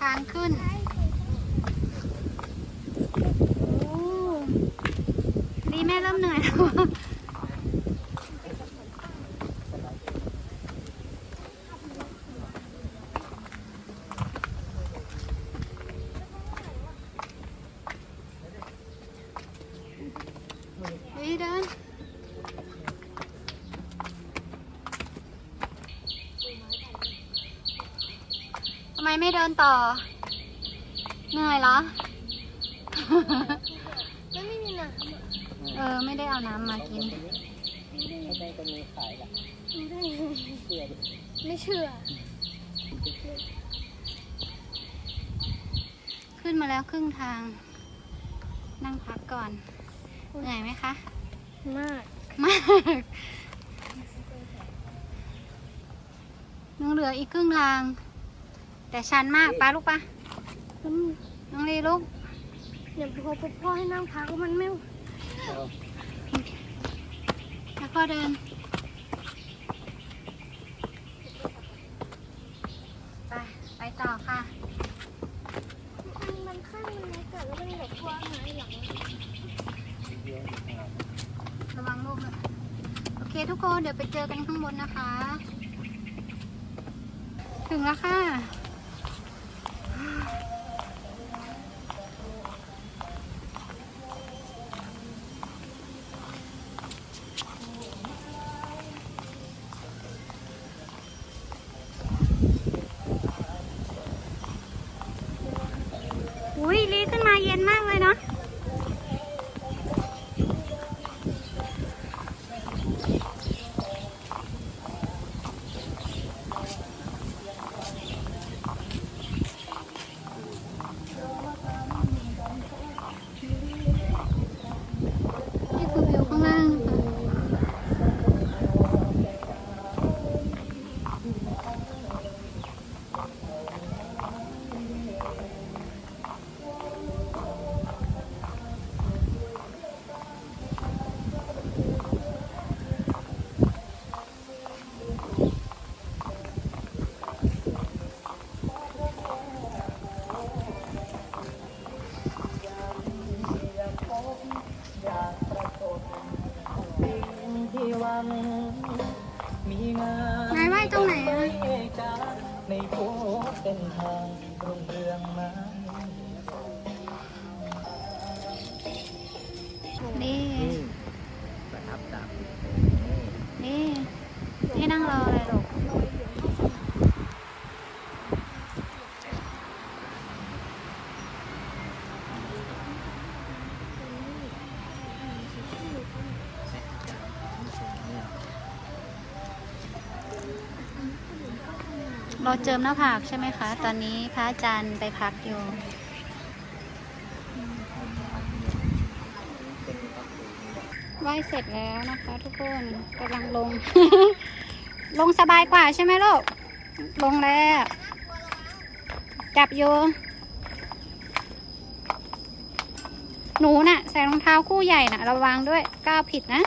ทางขึ้นโอ้ดีแม่เริ่มเหนื่อยแล้วดีเดิน ไมไม่เดินต่อ เหนื่อยเหรอแล้วไม่มีน้ำอะเออ ไม่ได้เอาน้ำมากิน ไม่ได้จะมีขายหรอกรู้ได้ไงเชื่อดิไม่เชื่อ ขึ้นมาแล้วครึ่งทาง นั่งพักก่อน เหนื่อยไหมคะ มาก มาก ยังเหลืออีกครึ่งทาง แต่ชันมากไปาลูกปะอืมน้องลีลูกเดี๋ยวพอพ่อให้นั่งพักมันไม่เอาแล้วก็เดินไปไปต่อค่ะมันมันข้างมันเล็กอะแล้วมันแบบกว้างหายหลังอะเยอะนะครับระวังลูกนะโอเคทุกคนเดี๋ยวไปเจอกันข้างบนนะคะ ถึงแล้วค่ะ เย็นมากเลยเนาะ ในทุกเส้นทางรุ่งเรืองมานี่ประทับตานี่ นี่นั่งรออะไรหรอกรอเจิมหน้าผากใช่ไหมคะ ตอนนี้พระอาจารย์ไปพักอยู่ ไหว้เสร็จแล้วนะคะ ทุกคนกำลังลง ลงสบายกว่าใช่ไหมลูก ลงแล้ว จับอยู่หนูน่ะ ใส่รองเท้าคู่ใหญ่น่ะ ระวังด้วยก้าวผิดนะ